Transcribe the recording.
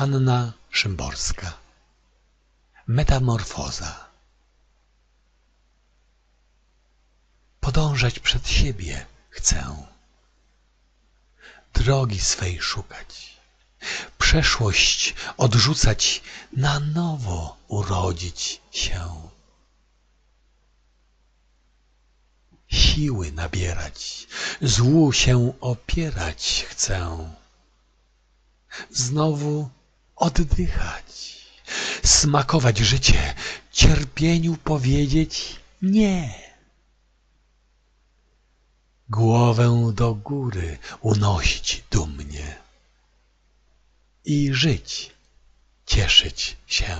Hanna Szymborska. Metamorfoza. Podążać przed siebie chcę, drogi swej szukać, przeszłość odrzucać, na nowo urodzić się. Siły nabierać, złu się opierać chcę, znowu oddychać, smakować życie, cierpieniu powiedzieć nie. Głowę do góry unosić dumnie i żyć, cieszyć się.